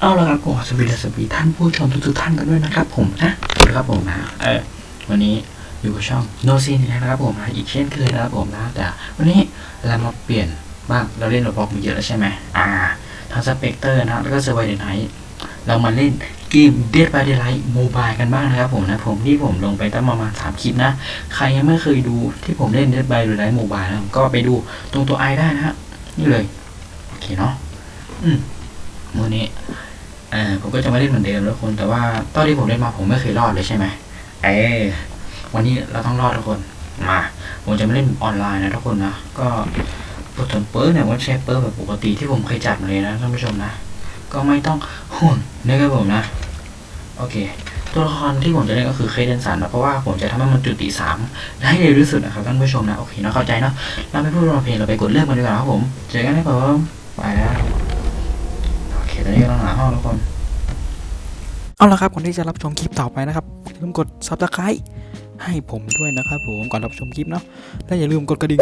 เอาละครับผมสวัสดีสวัสดีท่านผู้ชมทุกๆท่านกันด้วยนะครับ ผมนะสวัสดีครับผมนะเออวันนี้อยู่กับช่อง No s c e n นะครับผมนะอีกเช่นเคยนะครับผมนะแต่วันนี้เรามาเปลี่ยนบ้างเราเล่นโรบอกมาเยอะแล้วใช่ไหมอ่าทั้งสเปกเตอร์นะแล้วก็เซอร์ไวเดนไนเรามาเล่นเกม Dead by Daylight Mobile กันบ้างนะครับผมนะผมที่ผมลงไปตั้งประมาณ3คลิปนะ ใครยังไม่เคยดูที่ผมเล่น Dead by Daylight Mobile นะก็ไปดูตรงตัวไอได้นะฮะนี่เลย โอเคเนาะอืมวันนี้ ออผมก็จะมาเล่นเหมือนเดิมแล้วคนแต่ว่าตอนที่ผมเล่นมาผมไม่เคยรอดเลยใช่ไหมเออวันนี้เราต้องรอดทุกคนมาผมจะมาเล่นออนไลน์นะทุกคนนะก็บทสนเปิร์เนี่ยว่าใช้เปิร์แบบปกติที่ผมเคยจัดมาเลยนะท่านผู้ชมนะ ก็ไม่ต้องห่วงนะครับผมนะ โอเค ตัวละครที่ผมจะเล่นก็คือเคเดนสันนะเพราะว่าผมจะทำให้มันจุดตีสามได้เร็วที่สุดนะครับท่านผู้ชมนะโอเคเนาะเข้าใจเนาะเราไม่พูดรอเพลงเราไปกดเริ่มกันดีกว่าครับผมเจอกันได้ผมไปแล้วาห้องทุกคน เอาละครับคนที่จะรับชมคลิปต่อไปนะครับอย่าลืมกด subscribe ให้ผมด้วยนะครับผมก่อนรับชมคลิปเนาะและอย่าลืมกดกระดิ่ง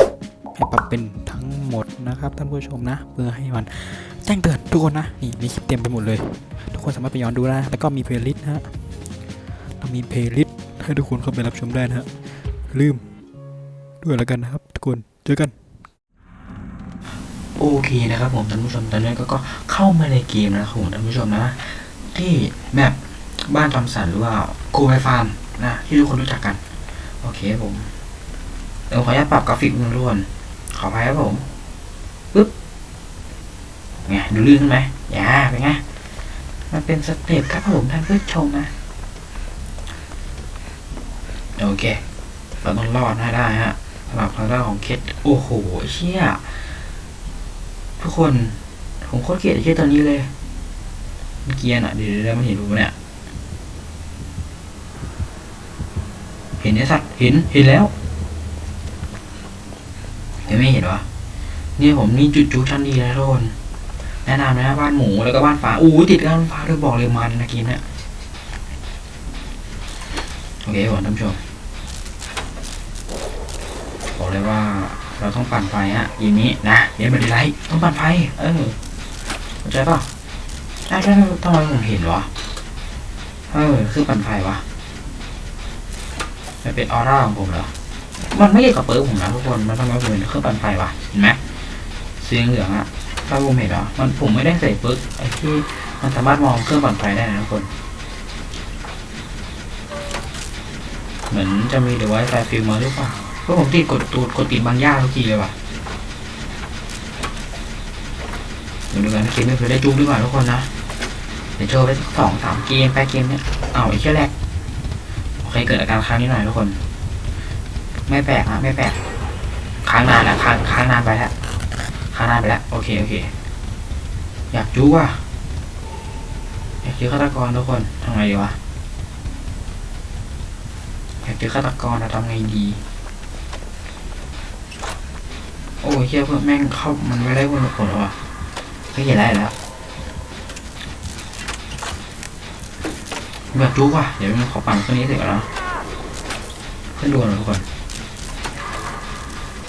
ให้ปรับเป็นทั้งหมดนะครับท่านผู้ชมนะ เพื่อให้มันแจ้งเตือนทุกคนนะนี่มีคลิปเต็มไปหมดเลย ทุกคนสามารถไปย้อนดูได้แล้วก็มีเพลย์ลิสต์นะฮะเรามีเพลย์ลิสต์ให้ทุกคนเข้าไปรับชมได้นะฮะลืมด้วยแล้วกันนะครับ ทุกคนเจอกัน โอเคนะครับผมท่านผู้ชมตอนนี้ก็เข้ามาในเกมนะครับผมท่านผู้ชมนะ ที่แมปบ้านจอมสันหรือว่าคูไฟฟาร์มนะ ที่ทุกคนรู้จักกัน โอเคครับผมเดี๋ยวขออนุญาตปรับกราฟิกทุกคนขออภัยครับผมปึ๊บไงดูลื่นขึ้นไหมอย่าเป็นไงมันเป็นสเต็ปครับผมท่านผู้ชมนะโอเคเราต้องรอดให้ได้ฮะสำหรับทางด้านของเคสโอ้โหเชี่ย ทุกคน ผมโคตรเกลียดไอ้เชี่ยตัวนี้เลยเมื่อกี้น่ะเดี๋ยวเดี๋ยวมันเห็นรูเนี่ย เห็นไอ้สัตว์ เห็น เห็นแล้วเห็นไม่เห็นวะนี่ผมนี่จุดจุชั้นดีนะทุกคนแนะนำนะบ้านหมูแล้วก็บ้านฟ้าอู้ติดกันบ้านฟ้าด้วยบอกเลยมันนะกินเนี่ยโอเคผมท่านผู้ชมบอกเลยว่า เราต้องปั่นไฟฮะยีนี้นะเดี๋ยวมันดีไรต้องปั่นไฟเออเข้าใจป่ะใช่ใช่ทำไมผมเห็นวะเออคือปั่นไฟวะมันเป็นออร่าของผมเหรอมันไม่เกี่ยวกับเปิร์ผมนะทุกคนมันทำไมผมเห็นเครื่องปั่นไฟวะเห็นไหมสีเหลืองอะถ้าผมเห็นอะมันผมไม่ได้ใส่เปิร์ไอ้ที่มันสามารถมองเครื่องปั่นไฟได้นะทุกคนเหมือนจะมีเดี๋ยวไว้ไฟฟิล์มมาหรือเปล่า พราะผมติดกดตูดกดติดบางย่าทุกทีเลยว่ะเดี๋ยวดูกันเกมนี้เผื่อได้จูบดีกว่าทุกคนนะ เดี๋ยวโชว์ไปสักสองสามเกมแปเกมเนี้ยอ้าวไอ้เชี่ยแรกโอเคเกิดอาการค้างนิดหน่อยทุกคน ไม่แปลกนะไม่แปลกค้างนานแล้วค้างค้างนานไปแล้วค้างนานไปแล้วโอเคโอเค อยากจูบว่ะอยากเจอฆาตกรทุกคนทำไงดีวะอยากเจอฆาตกรนะทำไงดี โอ้ยเฮียเพื่อนแม่งเข้ามันไม่ได้คนละคนหรอวะก็เห็นแล้วแล้วแบบจุกว่ะเดี๋ยวมันขอปั่นเครื่องนี้เสร็จก่อนนะเพื่อนโดนเหรอทุกคน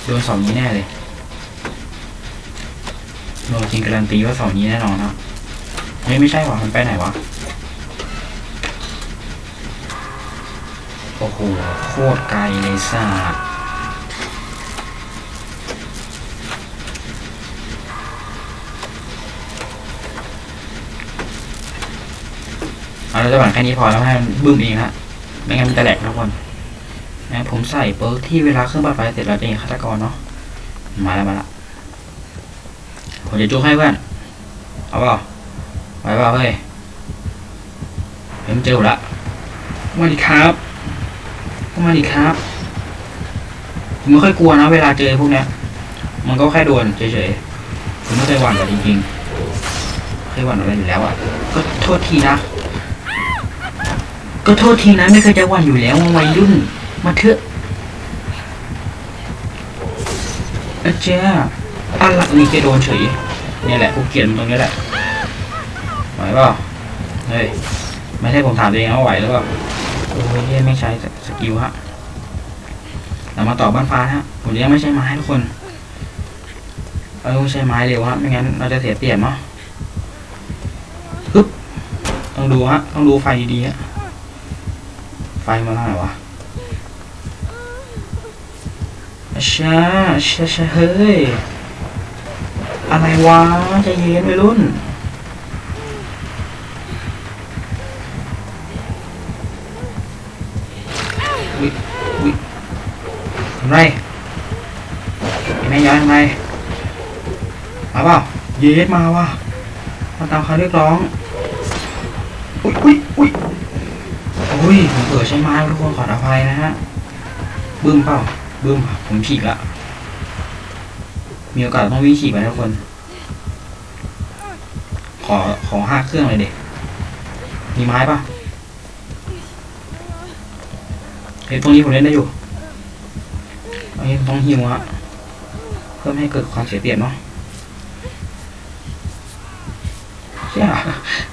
โดนเสองนี้แน่เลยโดนจริงการันตีว่าเสองนี้แน่นอนนะเฮ้ยไม่ใช่ว่ะมันไปไหนวะโอ้โหโคตรไกลเลยสัสเเราจะบังแค่นี้พอแล้วให้มันบึ้มเองฮะไม่งั้นมันจะแหลกทุกคนนะผมใส่เปิร์กที่เวลาเครื่องบัดไฟเสร็จแล้วเองฆาตกรเนาะมาแล้วมาล้วผมจะจุกให้เพื่อนเอาเปล่าไปเปล่าเฮ้ยเห็นเจอละมาดิครับมาดิครับผมไม่ค่อยกลัวนะ เวลาเจอพวกเนี้ย มันก็แค่โดนเฉยๆผมไม่เคยหวั่นเลยจริงๆเคยหวั่นอะไรอยู่แล้วอะก็โทษทีนะ ก็โทษทีนะไม่เคยจะหวั่นอยู่แล้ววัยรุ่น มาเถอะอาเจ้าอะไรนี่แกโดนเฉยนี่แหละกูเกลียดตรงนี้แหละไหวเปล่าเฮ้ยไม่ใช่ผมถามตัวเองว่าไหวหรือเปล่าโอ้ยเฮ้ยไม่ใช้สกิลฮะเรามาต่อบ้านฟ้าฮะผมยังไม่ใช้ไม้ทุกคนเราต้องใช้ไม้เร็วฮะไม่งั้นเราจะเสียเปรียบเนาะปึ๊บต้องดูฮะต้องดูไฟดีๆฮะ ไฟมาเท่าไหร่วะช้าช้าช้าเฮ้ย อะไรวะใจเย็นไปรุ่น วิวิทำไรยังไงย้ายทำไรมาเปล่าเยสมาว่ะมาตามคำเรียกร้อง อุ้ยอุ้ยอุ้ย อุ้ยผมเปิดใช้ไม้ทุกคนขออภัยนะฮะบึ้มเปล่าบึ้มผมฉีกละมีโอกาสต้องวิ่งฉีกไปทุกคน ขอขอห้าเครื่องเลยเด็กมีไม้ปะเฮ้ยตรงนี้ผมเล่นได้อยู่อันนี้ต้องหิวฮะเพื่อไม่ให้เกิดความเสียเปรียบเนาะเชี่ย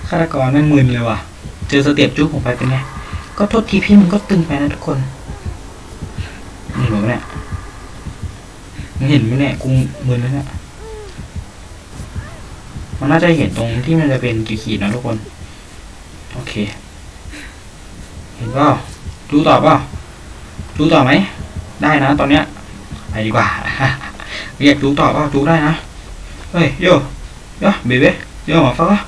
ฆาตกรแม่งมึนเลยว่ะ เจอสเต็ปจุ๊บผมไปเป็นไง ก็โทษทีพี่มันก็ตึงไปนะทุกคนนี่หนูเนี่ยมึงเห็นไหมเนี่ยกูมึนแล้วเนี่ยมันน่าจะเห็นตรงที่มันจะเป็นขีดๆนะทุกคน โอเค เห็นเปล่าดูต่อเปล่าดูต่อไหม ได้นะตอนเนี้ยไปดีกว่าเรียกจูต่อเปล่าจูได้นะเฮ้ยโยโยเบเบ้โยหมาฟักอะ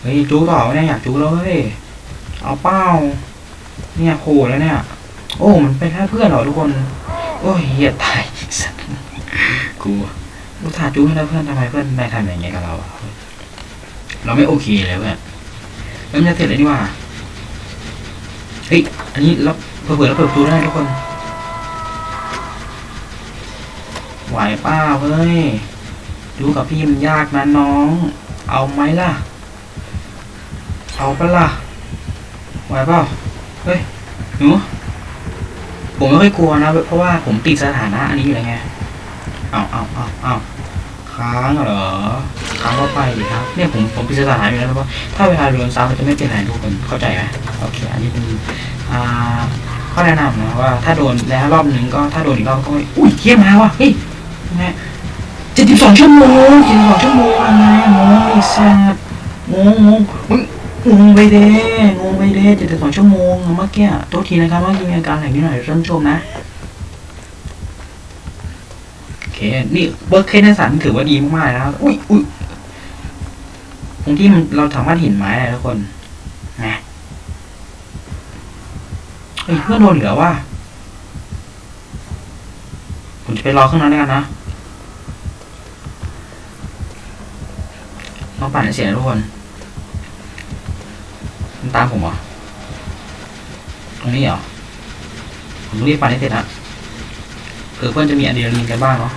เฮ้ยจูต่อไม่ได้อยากจูแล้วเฮ้ยเอาเป้า เนี่ยโหแล้วเนี่ย โอ้มันเป็นแค่เพื่อนเหรอทุกคน โอ้ยเหี้ยตายสัตว์กูกูถ่ายจูให้แล้วเพื่อนทำไมเพื่อนไม่ทำอย่างเงี้ยกับเราอะเราไม่โอเคเลยเพื่อนแล้วมันจะเสร็จแล้วนี่ว่าเฮ้ยอันนี้เราเปิดแล้วเปิดประตูได้ทุกคนไหวป้าเฮ้ยดูกับพี่มันยากนะน้อง เอาไหมล่ะ เอาปะล่ะไหวเปล่า เฮ้ยหนูผมไม่ค่อยกลัวนะเพราะว่าผมติดสถานะอันนี้อยู่แล้วไงเอาเอาเอาเอาค้างเหรอค้างก็ไปดิครับ เนี่ยผมผมติดสถานะอยู่แล้วเพราะว่าถ้าเวลาโดนซ้ำมันจะไม่เป็นไรทุกคนเข้าใจไหมโอเคอันนี้เป็นอ่าข้อแนะนำนะว่า ถ้าโดนแล้วรอบหนึ่งก็ถ้าโดนอีกรอบก็อุ้ยเขี้ยมาว่ะเฮ้ยแม่เจ็ดสิบสองชั่วโมงเจ็ดสิบสองชั่วโมงอะไรอะงงไอ้สัสงงงงมึง งงไปเด้งงไปเด้เจ็ดสิบสองชั่วโมงเมื่อกี้โทษทีนะครับเมื่อกี้มีอาการอะไรนิดหน่อยท่านชมนะโอเคนี่เบิร์กเคสในสันถือว่าดีมากๆนะครับอุ้ยอุ้ยตรงที่มันเราสามารถเห็นไม้ได้ทุกคนนะเฮ้ยเพื่อนโดนเหลือว่าผมจะไปรอข้างนั้นแล้วกันนะต้องปั่นเสียทุกคน มันตามผมเหรอ ตรงนี้เหรอ ผมต้องรีบปั่นให้เสร็จนะเผื่อเพื่อนจะมีอะดรีนาลีนกันบ้างเนาะ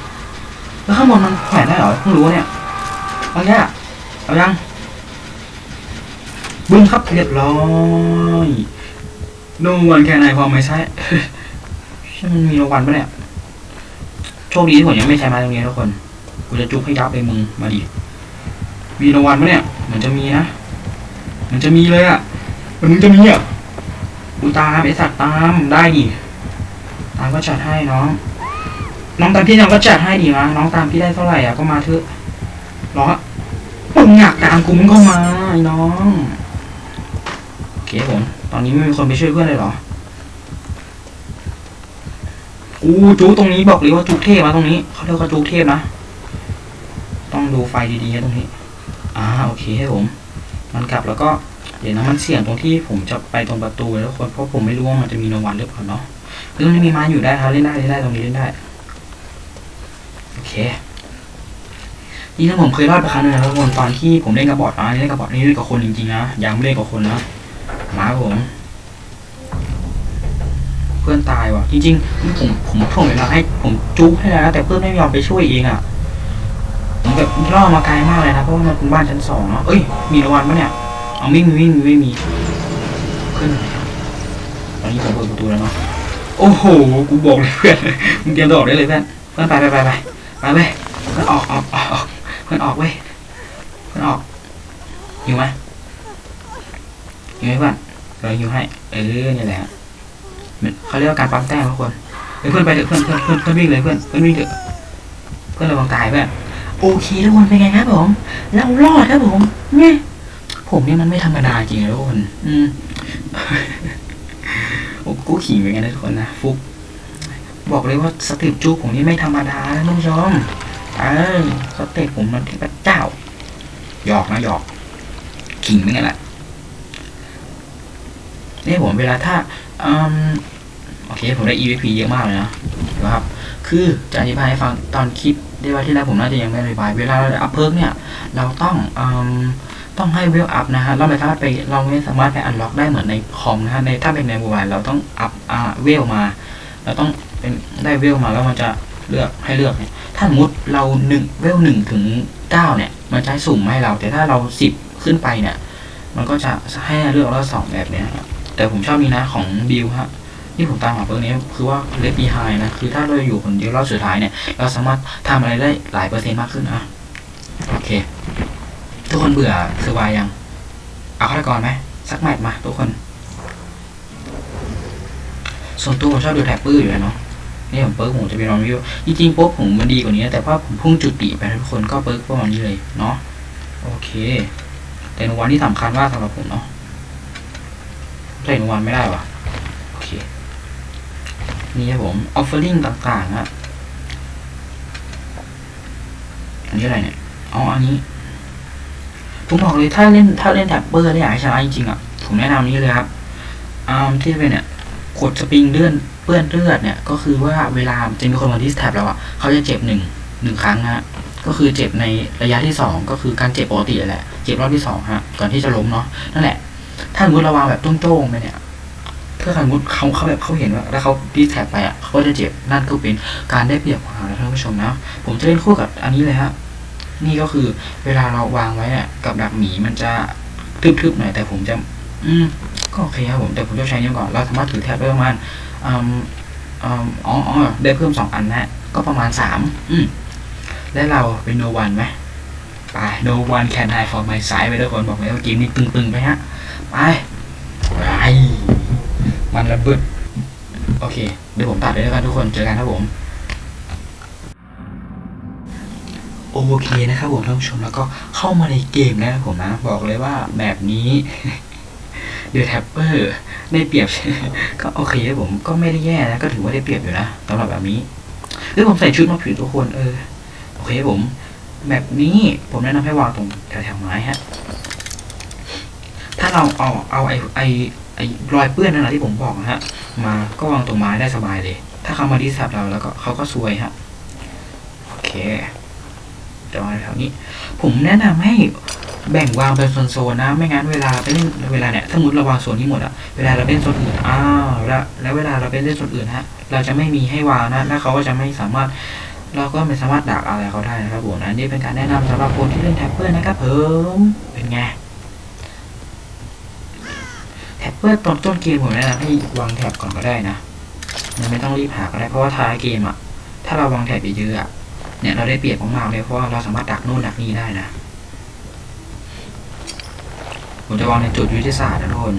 แล้วข้างบนมันแขวนได้เหรอเพิ่งรู้เนี่ยเอาแค่เอายัง บึ้มครับเรียบร้อยโนวันแค่ไหนพอไม่ใช่ใช่มันมีรางวัลปะเนี่ย โชคดีที่ผมยังไม่ใช้มาตรงนี้ทุกคน กูจะจุกให้ยับเลยมึง มาดิ มีรางวัลปะเนี่ย เหมือนจะมีนะเหมือนจะมีเลยอะ่ะ มือนมึงจะมีอะกูตามไอสัตว์ตามได้ดิตามก็จัดให้น้อง น้องตามพี่น้องก็จัดให้ดิมาน้องตามพี่ได้เท่าไหร่อะก็มาเถอะรอมึงอยากตามกูมึงก็มาไอ้น้องโอเคผม ตอนนี้ไม่มีคนไปช่วยเพื่อนเลยหรออู้จูตรงนี้บอกเลยว่าจูเทพมาตรงนี้เขาเรียกว่าจูเทพนะต้องดูไฟดีๆนะตรงนี้อ่าโอเคให้ผม มันกลับแล้วก็ เดี๋ยวนะมันเสี่ยงตรงที่ผมจะไปตรงประตูเลยทุกคนเพราะผมไม่รู้ว่ามันจะมีรางวัลหรือเปล่าเนาะคือมันมีม้อยู่ได้ครับเล่นได้เล่นได้ตรงนี้เล่นได้โอเคนี่ถ้าผมเคยรอดไปครั้งหนึงนะทุกคนตอนที่ผมเล่นกับบอทนะเล่นกับบอทนี่เล่นกับคนจริงๆนะยังไม่เล่นกับคนนะมาผมเพื่อนตายว่ะ จริงๆผมผมผมเวลาให้ผมจุ๊บให้แล้วแต่เพื่อนไม่ยอมไปช่วยเองอะผมแบบล่อมาไกลมากเลยนะเพราะว่ามันเป็นบ้านชั้นสองเนาะเอ้ยมีรางวัลปะเนี่ย เอาไม่มีไม่มีไม่มีขึ้นตอนนี้ผมเปิดประตูแล้วเนาะโอ้โหกูบอกเลยเพื่อนมึงเตรียมตัวออกได้เลยเพื่อนเพื่อนไปไปไปไปไปเพื่อนออกออกออกออกเพื่อนออกเว้ยเพื่อนออกอยู่ไหมอยู่ไหมเพื่อนเราฮิวให้เออนี่แหละมันเขาเรียกว่าการปั๊มแต้มทุกคนเฮ้ยเพื่อนไปเถอะเพื่อนเพื่อนเพื่อนเพื่อนวิ่งเลยเพื่อนเพื่อนวิ่งเถอะเพื่อนระวังตายเพื่อนโอเคทุกคนเป็นไงครับผมเรารอดครับผมเนี่ย ผมนี่มันไม่ธรรมดาจริงเลยทุกคน อืมผมกูขี่ไปกันนะทุกคนนะฟุก บอกเลยว่าสเต็ปจูผมนี่ไม่ธรรมดานะท่านผู้ชมเออสเต็ปผมมันเทพเจ้า หยอกนะหยอกขิงเหมือนกันแหละนี่ผมเวลาถ้าอืมโอเค ผมได้ EVP เยอะมากเลยนะนะครับ คือจะอธิบายให้ฟังตอนคลิปได้ว่าที่แรกผมน่าจะยังไม่อธิบาย เวลาเราอัพเพิร์กเนี่ย เราต้องอืม ต้องให้เวลอัพนะฮะเราไม่สามารถไปเราไม่สามารถไปอันล็อกได้เหมือนในคอมนะฮะในถ้าเป็นในโมบายเราต้องอัพอ่าเวลมา เราต้องเป็นได้เวลมาแล้วมันจะเลือกให้เลือกเนี่ยถ้าสมมติเราหนึ่งเวลหนึ่งถึงเก้าเนี่ย มันจะให้สุ่มให้เรา แต่ถ้าเราสิบขึ้นไปเนี่ย มันก็จะให้เลือกแล้วสองแบบเนี้ยครับแต่ผมชอบนี้นะของบิลฮะที่ผมตามหาเพิ่นี้คือว่าเลฟบีไฮนะคือถ้าเราอยู่คนเดียวรอบสุดท้ายเนี่ย เราสามารถทำอะไรได้หลายเปอร์เซ็นต์มากขึ้นนะโอเค ทุกคนเบื่อคือวายยัง เอาฆาตกรไหมสักแมตช์มาทุกคน ส่วนตัวผมชอบดูแท็บปื้ออยู่แล้วเนาะนี่ผมเปิร์กผมจะไปลองวิวจริงๆโป๊กผมมันดีกว่านี้นะแต่ว่าผมพุ่งจุดติไปทุกคนก็เปิร์กประมาณนี้เลยเนาะโอเค แต่นวันที่สำคัญมากสำหรับผมเนาะใส่นวันไม่ได้วะโอเค นี่ครับผมออฟเฟอร์ลิงต่างๆอะอันนี้อะไรเนี่ยอ๋ออันนี้ ผมบอกเลยถ้าเล่นถ้าเล่นแท็บเบอร์ได้อยากให้ชนะจริงๆอะผมแนะนำนี้เลยครับอ่าที่เป็นเนี่ยกดสปริงเลื่อนเปื้อนเลือดเนี่ยก็คือว่าเวลาจะมีคนมาดิสแท็บเราอะเขาจะเจ็บหนึ่งหนึ่งครั้งนะฮะก็คือเจ็บในระยะที่สองก็คือการเจ็บปกติแหละเจ็บรอบที่สองฮะก่อนที่จะล้มเนาะนั่นแหละ ถ้าสมมติระวางแบบโจ้งๆไปเนี่ยถ้าสมมติเขาเขาแบบเขาเห็นว่าแล้วเขาดิสแท็บไปอะเขาก็จะเจ็บนั่นก็เป็นการได้เปรียบของเรานะท่านผู้ชมนะผมจะเล่นคู่กับอันนี้เลยฮะ นี่ก็คือเวลาเราวางไว้เนี่ยกับดักหมีมันจะทึบๆหน่อยแต่ผมจะ อืมก็โอเคครับผมแต่ผมจะใช้นี้ก่อนเราสามารถถือแท็บได้ประมาณอ๋ออ๋อได้เพิ่มสองอันนะก็ประมาณสามอืมและเราเป็นโนวันไหมไป no one can hide from my side ไปทุกคนบอกเลยว่าเกมนี้ตึงๆไปฮะไปไปมันระเบิดโอเค เดี๋ยวผมตัดเลยแล้วกันทุกคน เจอกันครับผม โอเคนะครับผมท่านผู้ชมแล้วก็เข้ามาในเกมนะครับผมนะบอกเลยว่าแบบนี้เดือแท็ปเปอร์ได้เปรียบ ก็โอเคครับผมก็ไม่ได้แย่นะก็ถือว่าได้เปรียบอยู่นะสำหรับแบบนี้หรือผมใส่ชุดมาผิดทุกคนเออโอเคผม แบบนี้ผมแนะนำให้วางตรงแถวๆไม้ฮะถ้าเราเอาเอาไอไอไอรอยเปื้อนนั่นแหละที่ผมบอกนะฮะ มาก็วางตรงไม้ได้สบายเลย ถ้าเขามาดิสทับเราแล้วก็เขาก็ซวยฮะโอเค แต่ว่าแถวนี้ ผมแนะนำให้แบ่งวางเป็นโซนๆนะ ไม่งั้นเวลาไปเล่นเวลาเนี่ยสมมติเราวางโซนนี้หมดอะเวลาเราเล่นโซนอื่นอ้าวแล้วแล้วเวลาเราไปเล่นโซนอื่นฮะ เราจะไม่มีให้วางนะแล้วเขาก็จะไม่สามารถ เราก็ไม่สามารถดักอะไรเขาได้นะครับผมนะนี่เป็นการแนะนำสำหรับคนที่เล่นแท็บเปอร์นะครับผมเป็นไงแท็บเปอร์ตอนต้นเกมผมแนะนำให้วางแท็บก่อนก็ได้นะมันไม่ต้องรีบหาก็ได้เพราะว่าท้ายเกมอะถ้าเราวางแท็บเยอะๆอะ เนี่ยเราได้เปรียบมากๆเลยเพราะว่าเราสามารถดักโน่นดักนี่ได้นะผมจะวางในจุดยุทธศาสตร์นะทุกคน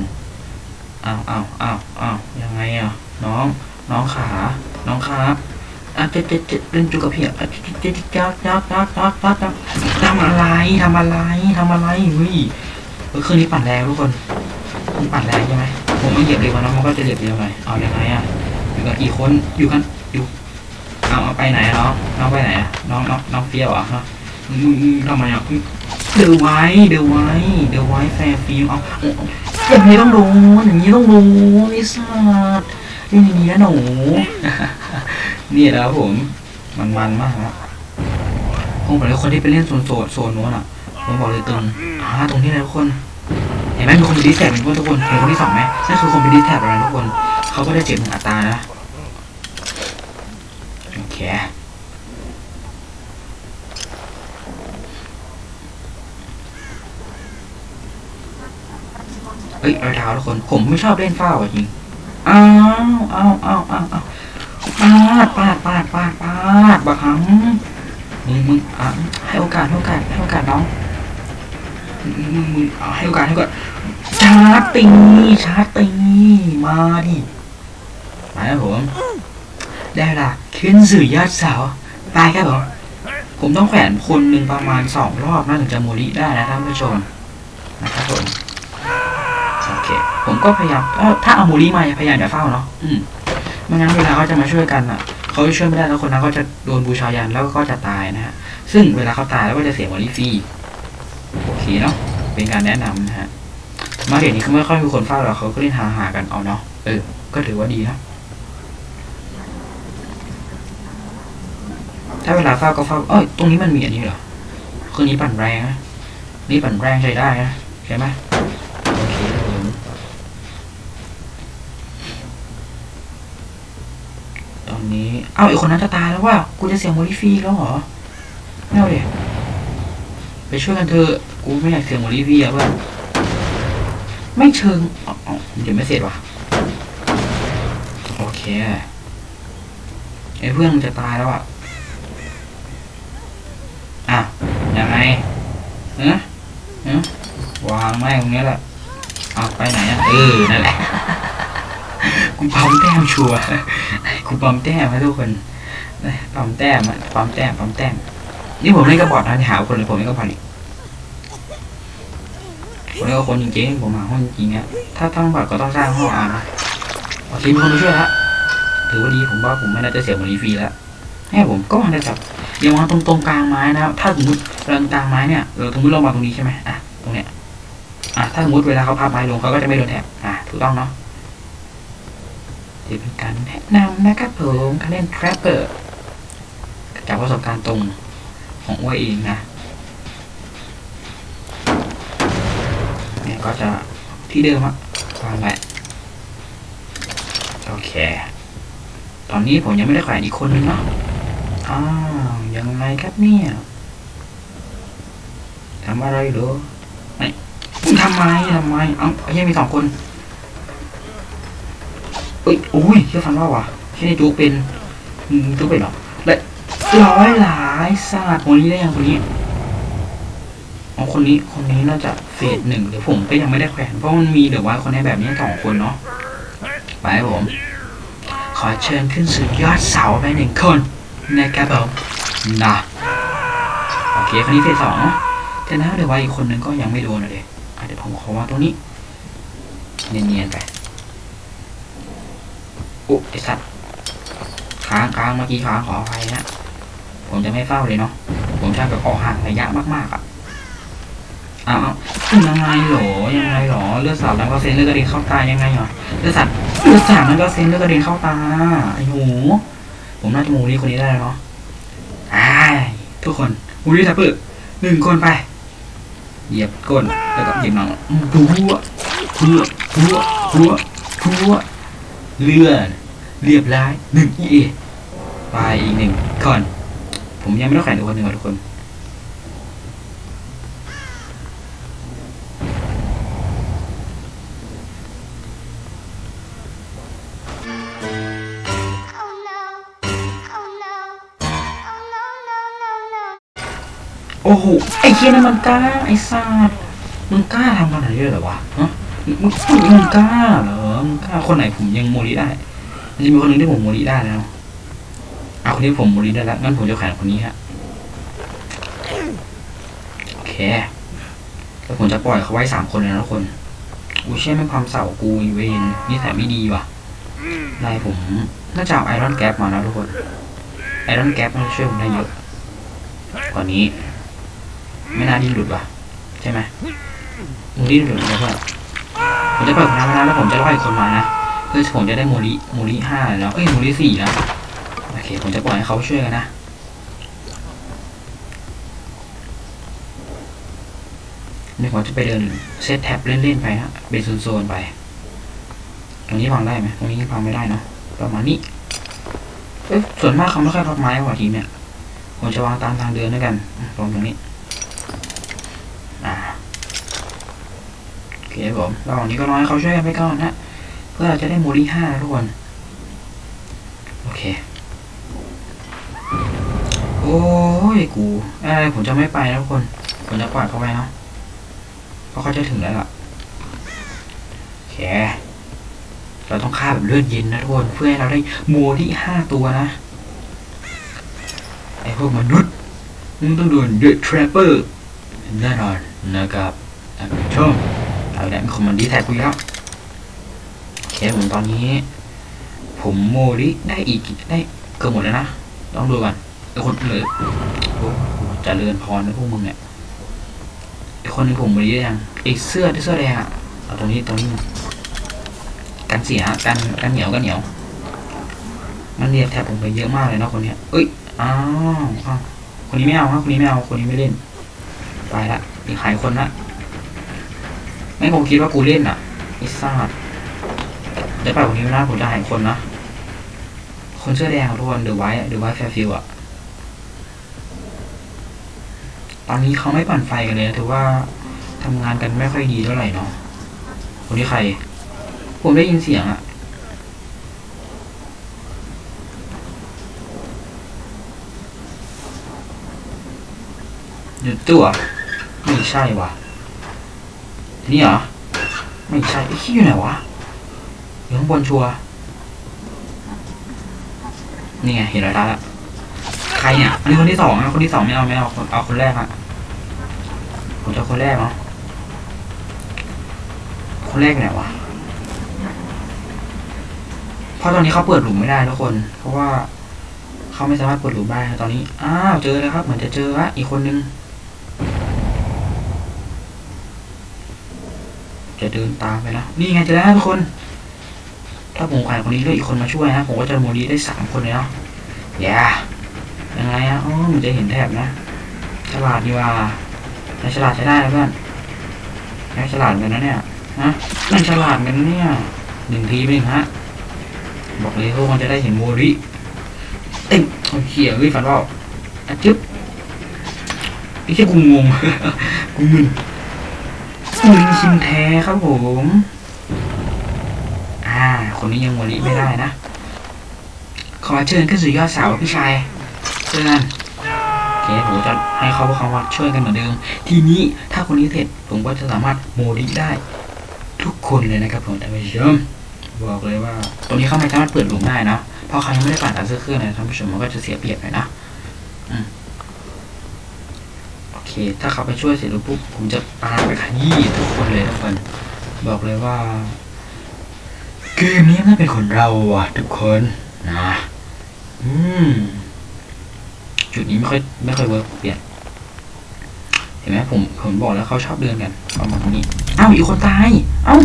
อ้าวอ้าวอ้าวอ้าวยังไงอะน้อง น้องขา น้องครับอะเจ๊เจ๊เจ๊เล่นจุกกับพี่อะเจ๊เจ๊เจ๊ยักยักยักยักยักยักทำอะไรทำอะไรทำอะไรเฮ้ยเฮ้ยเครื่องนี้ปั่นแรงทุกคนมันปั่นแรงใช่ไหมผมไม่เหยียบเร็วกว่าน้องมันก็จะเหยียบเร็วหน่อยเอายังไงอะอยู่กันกี่คนอยู่กันอยู่ เอาเอาไปไหนอะน้องน้องไปไหนอะน้องน้องน้องเฟี้ยวเหรอะฮะอืมอืมทำไมอะอืมเดี๋ยวไว้เดี๋ยวไว้เดี๋ยวไว้แฟร์ฟิลเอาเอาเอาอย่างนี้ต้องโดนอย่างนี้ต้องโดนไอ้สัสนี่อย่างนี้นะหนูนี่แหละครับผมมันมันมากครับผมบอกเลยคนที่ไปเล่นโซนโซนโซนนู้นอะผมบอกเลยตึงอ่าตรงนี้เลยทุกคนเห็นไหมมีคนไปดิสแท็บเป็นพวกทุกคนเห็นคนที่สองไหมนั่นคือคนไปดิสแท็บอะไรทุกคนเขาก็ได้เจ็บหนึ่งอัตรานะโอ เคเอ้ยรอยเท้าทุกคนผมไม่ชอบเล่นเฝ้าจริง อ้าวอ้าวอ้าวอ้าวอ้าวปาดปาดปาดปาดปาดบักหังมึงมึงอะให้โอกาสให้โอกาสให้โอกาสน้องมึงมึงมึงอะให้โอกาสให้โอกาสชาร์จตีชาร์จตีมาดิมาแล้วผม ได้เวละขึ้นสู่ยอดเสาไปครับผมผมต้องแขวนคนหนึ่งประมาณสองรอบน่าถึงจะโมลิได้นะท่านผู้ชมนะครับผมโอเคผมก็พยายามถ้าเอามูลี่มาพยายามอย่าเฝ้าเนาะอืมไม่งั้นเวลาเขาจะมาช่วยกันอะเขาจะช่วยไม่ได้แล้วคนนั้นก็จะโดนบูชายันแล้วก็จะตายนะฮะซึ่งเวลาเขาตายแล้วก็จะเสียมูลี่ฟรีโอเคเนาะเป็นการแนะนำนะฮะมาเดี๋ยวนี้คือไม่ค่อยมีคนเฝ้าหรอกเขาก็เล่นหาหากันเอาเนาะเออก็ถือว่าดีนะ ถ้าเวลาเฝ้าก็เฝ้าเอ้ยตรงนี้มันมีอันนี้เหรอเครื่องนี้ปั่นแรงนะนี่ปั่นแรงใช้ได้นะใช่ไหมโอเคครับผมตอนนี้เอ้าไอคนนั้นจะตายแล้วว่ากูจะเสียโมลิฟีแล้วเหรอไม่เอาเลยไปช่วยกันเถอะกูไม่อยากเสียโมลิฟีอะเพื่อนไม่เชิงอ๋ออ๋อเดี๋ยวไม่เสร็จว่ะโอเคไอ้เพื่อนมันจะตายแล้วอะ อะยังไงเนะเนะวางแม่งตรงนี้แหละเอาไปไหนอะเออนั่นแหละกูปั๊มแต้มชัวร์กูปั๊มแต้มนะทุกคนปั๊มแต้มอะปั๊มแต้มปั๊มแต้มนี่ผมเล่นกระบอกนะที่หาคนเลยผมเล่นกระบอกนี่ผมเล่นกับคนจริงๆผมหาห้องจริงๆเนี่ยถ้าต้องบอดก็ต้องสร้างห้องอ่านนะโอเคมีคนมาช่วยแล้วถือว่าดีผมว่าผมไม่น่าจะเสียบริฟรีแล้วแม่ผมก็วางได้จับ อย่าวางตรงตรงกลางไม้นะครับ ถ้าสมมติเรากลางไม้เนี่ยเราสมมติเราวางตรงนี้ใช่ไหมอะตรงเนี้ยอะถ้าสมมติเวลาเขาพับไม้ลงเขาก็จะไม่โดนแถบอะถูกต้องเนาะที่เป็นการแนะนำนะครับผมการเล่น Trapper จากประสบการณ์ตรงของอ้วยเองนะเนี่ยก็จะที่เดิมอะวางไว้โอเค ตอนนี้ผมยังไม่ได้แขวนอีกคนนึงเนาะ อ้าวยังไงครับเนี่ยทำอะไรเหรอไหนทำไมทำไมเอ้าเหี้ยังมีสองคนเอ้ยโอ้ยเชื่อฟันว่าวะใช่ในจูเป็นจูเป็นหรอและร้อยหลายศาสตร์คนนี้ได้ยังคนนี้อ๋อคนนี้คนนี้น่าจะเฟสหนึ่งหรือผมก็ยังไม่ได้แขวนเพราะมันมีเหลือไว้คนในแบบนี้สองคนเนาะไปผม ขอเชิญขึ้นสู่ยอดเสาไปหนึ่งคน นะครับผมนะโอเคคนนี้เฟสสองเนาะแต่นะเดี๋ยวว่าอีกคนนึงก็ยังไม่โดนเลยอะเดี๋ยวผมขอวางตรงนี้ เนียนๆไปอุ๊ไอสัตว์ค้างค้างเมื่อกี้ค้างขออภัยนะผมจะไม่เฝ้าเลยเนาะผมจะแบบออกห่างระยะมากๆอะอ้าวยังไงหรอยังไงหรอเลือดสาดแล้วก็เซนเลือดกระเด็นเข้าตายังไงหรอเลือดสาดเลือดสาดแล้วก็เซนเลือดกระเด็นเข้าตาไอ้หนู ผมน่าจะมูรีคนนี้ได้แล้วเนาะอ้าทุกคนมูรีทัพเปอร์หนึ่งคนไป เหยียบก้นแล้วก็เหยียบหนังพัวพัวพัวพัวพัวเลื่อนเรียบร้อยหนึ่งเอไปอีกหนึ่งก่อน ผมยังไม่ต้องแข่งตัวคนหนึ่งก่อทุกคน อ้โห ไอ้เคียนั่นมันกล้า ไอ้ซาดมึงกล้าทำขนาดนี้เลยเหรอวะฮะมึงมึงกล้าเหรอมึงกล้าคนไหนผมยังโมริได้มันจะมีคนหนึ่งที่ผมโมริได้แล้วเอาคนนี้ผมโมริได้แล้วงั้นผมจะแข่งคนนี้ฮะโอเคแล้วผมจะปล่อยเขาไว้สามคนเลยนะทุกคนกูเชื่อไม่ความเศร้ากูอีเวนนี่แต่ไม่ดีว่ะนายผมน่าจะเอาไอรอนแก๊ปมาแล้วทุกคนไอรอนแก๊ปมันช่วยผมได้เยอะกว่านี้ ไม่น่าดิ้นหลุดว่ะ ใช่ไหมมึงดิ้นหลุดเลยเพื่อนผมจะเปิดพนักงานแล้วผมจะไล่คนมานะเพื่อผมจะได้โมลิโมลิห้าแล้วเอ้ยโมลิสี่แล้วโอเค ผมจะปล่อยให้เขาช่วยกันนะเดี๋ยวผมจะไปเดินเซตแท็บเล่นๆไปฮะเป็นโซนๆไป ตรงนี้พังได้ไหมตรงนี้พังไม่ได้เนาะประมาณนี้เอ้ยส่วนมากเขาไม่ค่อยพับไม้กว่าทีเนี่ยผมจะวางตามทางเดินด้วยกันตรงตรงนี้ อ่า โอเคครับ ผมระหว่างนี้ก็รอให้เขาช่วยกันไปก่อนนะ เพื่อเราจะได้โมลี่ห้าทุกคน โอเค โอ้ยกูเอ้ผมจะไม่ไปนะทุกคน ผมจะปล่อยเขาไปเนาะเพราะเขาจะถึงแล้วล่ะโอเค เราต้องฆ่าแบบเลือดเย็นนะทุกคน เพื่อให้เราได้โมลี่ห้าตัวนะ ไอพวกมนุษย์มึงต้องโดนเดอะทรปเปอร์แน่นอนนะครับท่านผู้ชม เอาละมีคนมันดีแท็กกูอีกแล้วโอเคผมตอนนี้ ผมโมริได้อีกได้เกือบหมดแล้วนะต้องดูก่อนไอคนเหลยโอ้จะเรือนพรนะพวกมึงเนี่ยไอคนนี้ผมโมริได้ยังไอเสื้อที่เสื้อแดงอะเอาตรงนี้ตรงนี้มากันเสียกันกันเหนียวกันเหนียว มันเรียกแถบผมไปเยอะมากเลยเนาะคนเนี้ยเอ้ยอ้าวอ้าวคนนี้ไม่เอาครับคนนี้ไม่เอาคนนี้ไม่เล่น ไปละอีกหายคนละ ไม่คงคิดว่ากูเล่นอะไอ้ซาดเดี๋ยวไปคนนี้ไม่ได้ผมจะหายคนนะ คนเสื้อแดงทุกคนเดอะไวท์เดอไวท์แฟร์ฟิลอะตอนนี้เขาไม่ปั่นไฟกันเลยถือว่าทำงานกันไม่ค่อยดีเท่าไหร่เนาะคนนี้ใคร ผมได้ยินเสียงอะหยุดตัวไม่ใช่วะ นี่เหรอ ไม่ใช่ไอ้ขี้อยู่ไหนวะอยู่ข้างบนชัวนี่ไงเห็นแล้วละใครเนี่ยอันนี้คนที่สองนะคนที่สองไม่เอาไม่เอาเอาคนแรกอะผมจะคนแรกเนาะคนแรกอยู่ไหนวะเพราะตอนนี้เขาเปิดหลุมไม่ได้ทุกคน เพราะว่าเขาไม่สามารถเปิดหลุมได้ตอนนี้อ้าวเจอแล้วครับ เหมือนจะเจอละอีกคนนึง จะ เดินตามไปนะนี่ไงเจอแล้วทุกคน ถ้าผมขวนคนนี้ด้วอีกคนมาช่วยนะผมก็จะโมดีได้สามคนเลยเนาะอย่ายังไงอะอ๋อมันจะเห็นแถบนะ ฉลาดดีว่าแต่ฉลาดใช้ได้เพื่อนแค่ฉลาดเหมือนกันนะเนี่ยฮะนั่นฉลาดเหมือนกันนะเนี่ยหนึ่งทีไปหนึ่งฮะ บอกเลยพวกมันจะได้เห็นโมดีเอ้ยโอ้ยเขี่ยเฮ้ยฝันว่าอะจึ๊บไอ้แค่กูงงกูมึน ลิงชิมแท้ครับผม อ่า คนนี้ยังโมลิไม่ได้นะ ขอเชิญขึ้นสู่ยอดเสาพี่ชายเชิญโอเคผมจะให้เขาพวกเขามาช่วยกันเหมือนเดิม ทีนี้ถ้าคนนี้เสร็จผมก็จะสามารถโมลิได้ ทุกคนเลยนะครับผมท่านผู้ชมบอกเลยว่าตรงนี้เขาไม่สามารถเปิดหลุมได้นะเพราะเขายังไม่ได้ผ่านตัดเสื้อเครื่องเลยท่านผู้ชมมันก็จะเสียเปรียบหน่อยนะอืม อเค ถ้าเขาไปช่วยเสร็จแล้วปุ๊บผมจะตามไปขยี้ทุกคนเลยทุกคนบอกเลยว่า เกมนี้น่าเป็นของเราอะ ทุกคนนะอืมจุดนี้ไม่ค่อยไม่ค่อยเวิร์กเปลี่ยน เห็นไหมผมผมบอกแล้วเขาชอบเดินกันประมาณนี้อ้าวอีกคนตายเอ้า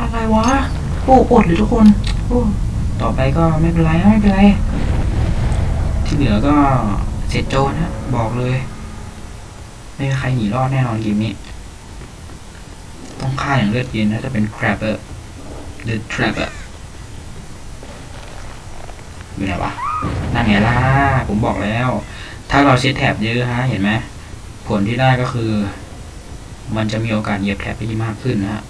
อะไรวะโอ้อดเลยทุกคนโอ้ต่อไปก็ไม่เป็นไรนะไม่เป็นไร ที่เหลือก็เสร็จโจนะบอกเลย ไม่มีใครหนีรอดแน่นอนเกมนี้ ต้องฆ่าอย่างเลือดเย็นนะจะเป็น crabber the trapper อยู่ไหนวะนั่นไงล่ะ ผมบอกแล้ว ถ้าเราเช็ดแถบเยอะฮะ เห็นไหม ผลที่ได้ก็คือ มันจะมีโอกาสเหยียบแถบไปที่มากขึ้นนะฮะ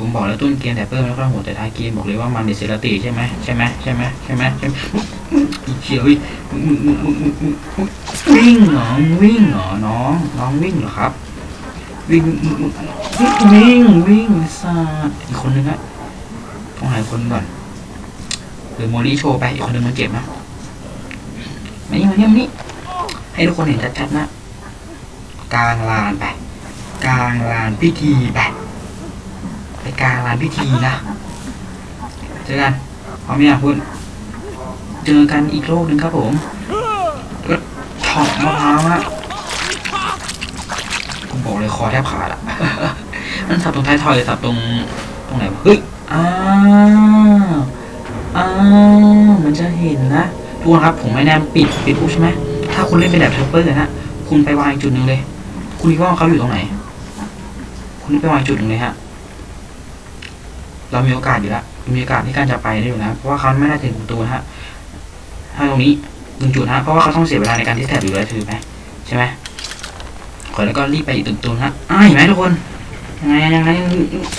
ผมบอกแล้วต้นเกมแถบเพิ่มแล้วก็หัวแต่ท้ายเกมบอกเลยว่ามันเดเซลติใช่ไหมใช่ไหมใช่ไหมใช่ไหมใช่ไหมเขียววิ่งเหรอวิ่งเหรอน้องน้องวิ่งเหรอครับ วิ่งมึงมึงวิ่งวิ่งซาอีกคนนึงอะต้องหาอีกคนก่อนหรือโมลี่โชว์ไปอีกคนนึงมันเก็บนะมานี่มานี่มานี่ให้ทุกคนเห็นชัดๆนะกลางลานไปกลางลานพิธีไป ไปกลางลานพิธีนะ เจอกันพร้อมยังคุณ เจอกันอีกโลกหนึ่งครับผมก็ถอดมะพร้าวอะผมบอกเลยคอแทบขาดอะมันสับตรงท้ายทอยสับตรงตรงไหนเฮ้ยอ้าวอ้าวมันจะเห็นนะทุกคนครับผมไม่แน่ปิดปิดปุ๊บใช่ไหมถ้าคุณเล่นเป็นแบบเทปเปอร์นะคุณไปวางจุดหนึ่งเลย คุณคิดว่าเขาอยู่ตรงไหน คุณไปวางจุดหนึ่งเลยฮะ เรามีโอกาสอยู่แล้วมีโอกาสที่การจะไปได้อยู่แล้วเพราะว่าเขาไม่ได้ถึงประตูนะฮะถ้าตรงนี้หนึ่งจุดฮะเพราะว่าเขาต้องเสียเวลาในการที่แถบอยู่แล้วถือไหมใช่ไหมขอแล้วก็รีบไปอีกตึกตูนฮะอ้าวเห็นไหมทุกคนยังไงยังไง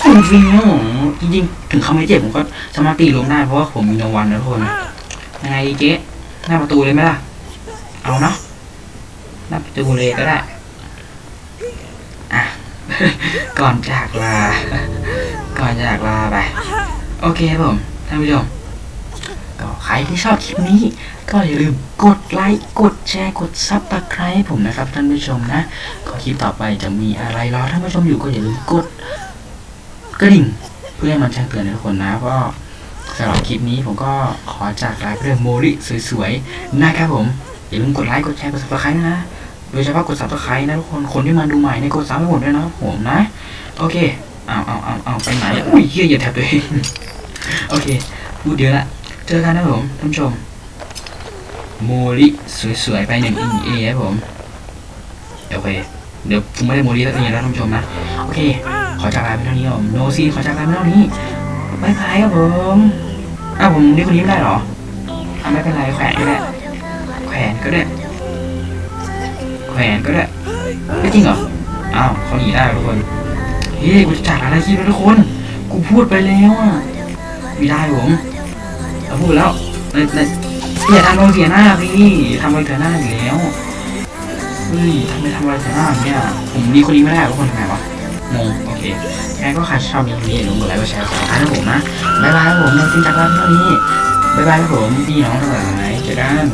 คุณฟิวจริงๆถึงเขาไม่เจ็บผมก็สามารถตีลงได้เพราะว่าผมมีโนวันนะทุกคนยังไงเจ๊หน้าประตูเลยไหมล่ะเอาเนาะหน้าประตูเลยก็ได้ ก่อนจากลา ก่อนจากลาไป โอเคครับผมท่านผู้ชมก็ใครที่ชอบคลิปนี้ ก็อย่าลืมกดไลค์ กดแชร์ กดซับสไครต์ผมนะครับท่านผู้ชมนะ ก็คลิปต่อไปจะมีอะไรรอท่านผู้ชมอยู่ก็อย่าลืมกดกระดิ่งเพื่อให้มันแจ้งเตือนทุกคนนะก็สำหรับคลิปนี้ผมก็ขอจากลาเรื่อโมริสวยๆนะครับผมอย่าลืมกดไลค์ กดแชร์ กดซับสไครต์นะ โดยเฉพาะกดซับสไครต์นะทุกคนคนที่มาดูใหม่ในกดซับให้ผมด้วยนะผมนะ โอเคเอาเอาเอาเอาไปไหนอะอุ้ยเฮียอย่าแทบตัวเองโอเคพูดเยอะละเจอกันนะผมท่านผู้ชมโมริสวยๆไปหนึ่งเอครับผมโอเคเดี๋ยวผมไม่ได้โมริแล้วทีนี้แล้วท่านผู้ชมนะโอเค ขอจากลาไปเท่านี้ครับผมโนซีขอจากลาไปเท่านี้บายบายครับผมอ้าวผมนี่คนนี้ไม่ได้หรออะไม่เป็นไรแขวนก็ได้แขวนก็ได้ วนก็ได้ไม่จริงเหรอ อ้าวเขาหนีได้ทุกคน เฮ้ยกูจะจัดอะไรคลิปแล้วทุกคน กูพูดไปแล้วอะไม่ได้ผมเราพูดแล้วในในอย่าทำเราเสียหน้าพี่ทำอะไรเสียหน้าอยู่แล้วเฮ้ยทำไมทำอะไรเสียหน้าเนี่ย ผมดีคนนี้ไม่ได้ทุกคนทำไงวะงงโอเคงั้นก็ใครชอบคลิปนี้อย่าลืมกดไลค์กดแชร์กดติดตามนะผมนะ บ๊ายบายผมในจริงจากร้านเท่านี้ บ๊ายบายครับผมพี่น้องทั้งหลายเจอกัน